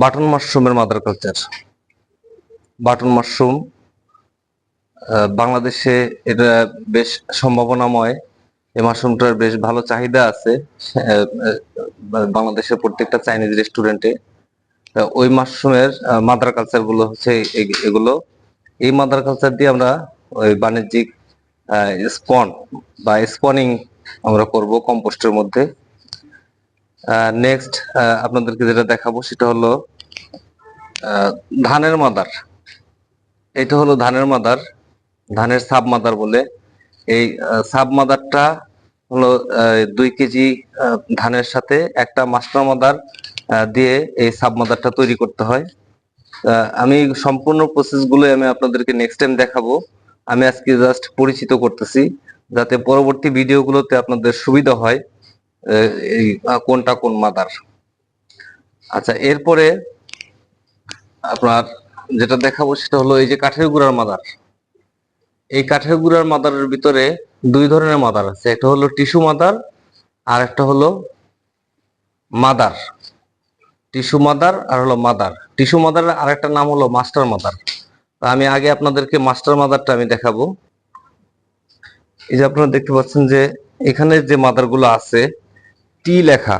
Button মাশরুমের mother culture button mushroom বাংলাদেশে এটা বেশ সম্ভাবনাময়। এই মাশরুমটার বেশ ভালো চাহিদা আছে বাংলাদেশের প্রত্যেকটা চাইনিজ রেস্টুরেন্টে ওই মাশরুমের মাদার কালচারগুলো হচ্ছে এগুলো। এই মাদার কালচার দিয়ে আমরা ওই বাণিজ্যিক স্পন বা স্পনিং আমরা করব কম্পোস্টের মধ্যে। নেক্সট আপনাদেরকে যেটা দেখাবো সেটা হলো ধানের মাদার। এটা হলো ধানের মাদার, ধানের সাব মাদার বলে। এই সাব মাদারটা হলো দুই কেজি ধানের সাথে একটা মাস্টার মাদার দিয়ে এই সাব মাদারটা তৈরি করতে হয়। আমি সম্পূর্ণ প্রসেসগুলো আমি আপনাদেরকে নেক্সট টাইম দেখাবো। আমি আজকে জাস্ট পরিচিত করতেছি, যাতে পরবর্তী ভিডিওগুলোতে আপনাদের সুবিধা হয়। এই কোনটা কোন মাদার? আচ্ছা এরপরে আপনার যেটা দেখাবো সেটা হলো এই যে কাঠের গুঁড়ার মাদার। এই কাঠের গুঁড়ার মাদারের ভিতরে দুই ধরনের মাদার আছে, একটা হলো টিস্যু মাদার আর একটা হলো মাদার। টিস্যু মাদার আর হলো মাদার। টিস্যু মাদারের আরেকটা নাম হলো মাস্টার মাদার। আমি আগে আপনাদেরকে মাস্টার মাদারটা আমি দেখাবো। এই যে আপনারা দেখতে পাচ্ছেন যে এখানে যে মাদারগুলো আছে টি লেখা।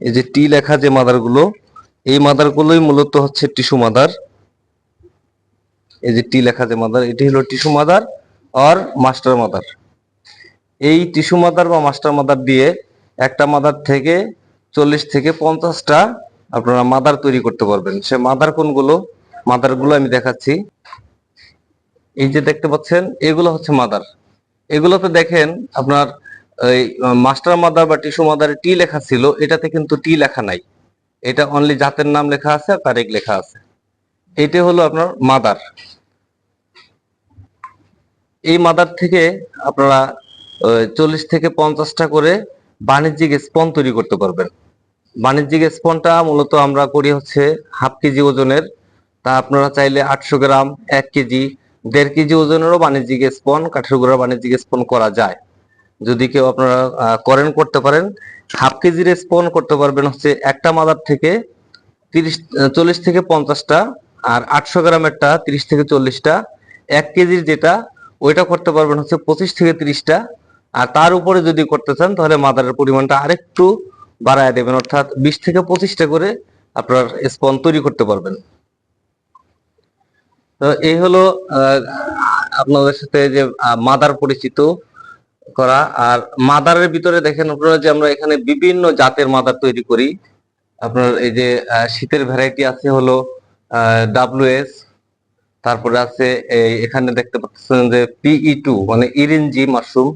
এই যে টি লেখা যে মাদারগুলো, এই মাদারগুলোই মূলত হচ্ছে টিস্যু মাদার। এই যে টি লেখা যে মাদার, এটি হলো টিস্যু মাদার আর মাস্টার মাদার। এই টিস্যু মাদার বা মাস্টার মাদার দিয়ে একটা মাদার থেকে চল্লিশ থেকে পঞ্চাশটা আপনারা মাদার তৈরি করতে পারবেন। সে মাদার কোনগুলো? মাদারগুলো আমি দেখাচ্ছি। এই যে দেখতে পাচ্ছেন, এগুলো হচ্ছে মাদার। এগুলোতে দেখেন আপনার এই মাস্টার মাদার বা টিস্যু মাদারে টি লেখা ছিল, এটাতে কিন্তু টি লেখা নাই। এটা অনলি জাতের নাম লেখা আছে আর তারিখ লেখা আছে। এটা হলো আপনার মাদার। এই মাদার থেকে আপনারা চল্লিশ থেকে পঞ্চাশটা করে বাণিজ্যিক স্পন তৈরি করতে পারবেন। বাণিজ্যিক স্পনটা মূলত আমরা করি হচ্ছে হাফ কেজি ওজনের। তা আপনারা চাইলে আটশো গ্রাম, এক কেজি, দেড় কেজি ওজনেরও বাণিজ্যিক স্পন, কাঠের গুঁড়া বাণিজ্যিক স্পন করা যায়। যদি কেউ আপনারা করেন করতে পারেন, হাফ কেজির স্পন করতে পারবেন হচ্ছে একটা মাদার থেকে তিরিশ চল্লিশ থেকে পঞ্চাশটা আর আটশো গ্রামেরটা তিরিশ থেকে চল্লিশটা। এক কেজির যেটা, ওইটা করতে পারবেন হচ্ছে পঁচিশ থেকে তিরিশটা। আর তার উপরে যদি করতে চান, তাহলে মাদারের পরিমাণটা আরেকটু বাড়ায় দেবেন। অর্থাৎ বিশ থেকে পঁচিশটা করে আপনার স্পন তৈরি করতে পারবেন। তো এই হলো আপনাদের সাথে যে মাদার পরিচিত করা। আর মাদারের ভিতরে দেখেন আপনারা যে আমরা এখানে বিভিন্ন জাতের মাদার তৈরি করি। আপনার এই যে শীতের ভ্যারাইটি আছে হলো ডাব্লিউএস তারপরে আছে এখানে দেখতে পাচ্ছেন যে পিই টু মানে eryngii mushroom,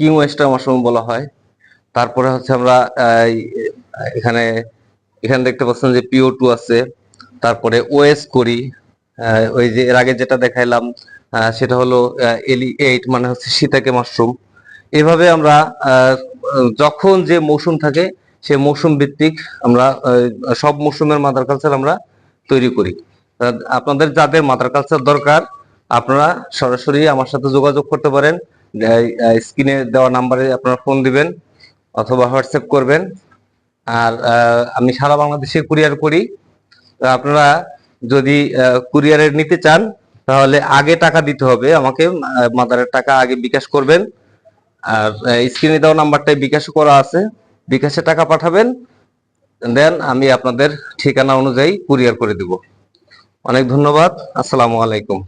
king oyster mushroom বলা হয়। তারপরে হচ্ছে আমরা এখানে এখানে দেখতে পাচ্ছেন যে পিও টু আছে। তারপরে ওএস করি। ওই যে এর আগে যেটা দেখাইলাম সেটা হলো এলি এইট মানে হচ্ছে সীতাকে মাশরুম। এভাবে আমরা যখন যে মৌসুম থাকে, সে মৌসুম ভিত্তিক আমরা সব মৌসুমের মাদার কালচার আমরা তৈরি করি। আপনাদের যাদের মাদার কালচার দরকার, আপনারা সরাসরি আমার সাথে যোগাযোগ করতে পারেন। স্ক্রিনে দেওয়া নাম্বারে আপনারা ফোন দিবেন অথবা হোয়াটসঅ্যাপ করবেন। আর আমি সারা বাংলাদেশে কুরিয়ার করি। আপনারা যদি কুরিয়ারে নিতে চান, তাহলে আগে টাকা দিতে হবে। আমাকে মাদারের টাকা আগে বিকাশ করবেন। আর স্ক্রিনে দেওয়া নাম্বারটাই বিকাশ করা আছে। বিকাশে টাকা পাঠাবেন, দেন আমি আপনাদের ঠিকানা অনুযায়ী কুরিয়ার করে দিব। অনেক ধন্যবাদ, আসসালামু আলাইকুম।